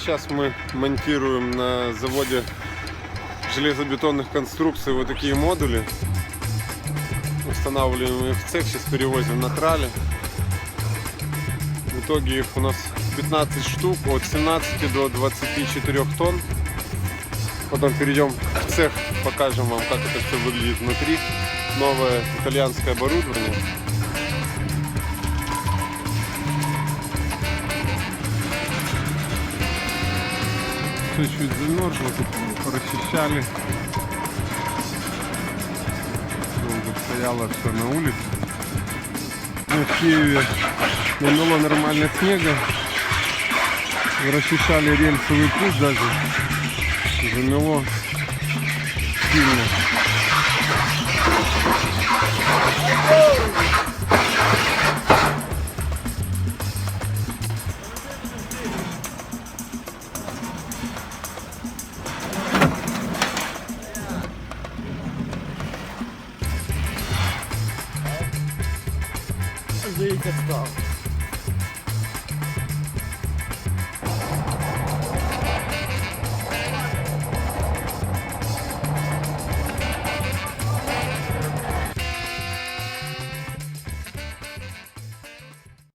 Сейчас мы монтируем на заводе железобетонных конструкций вот такие модули. Устанавливаем их в цех, сейчас перевозим на трале. В итоге их у нас 15 штук, от 17 до 24 тонн. Потом перейдем в цех, покажем вам, как это все выглядит внутри. Новое итальянское оборудование. Все чуть замерзло, тут расчищали. Долго стояло все на улице. Мы в Киеве намело нормально снега. Расчищали рельсовый путь даже. Замело сильно. physique and stuff.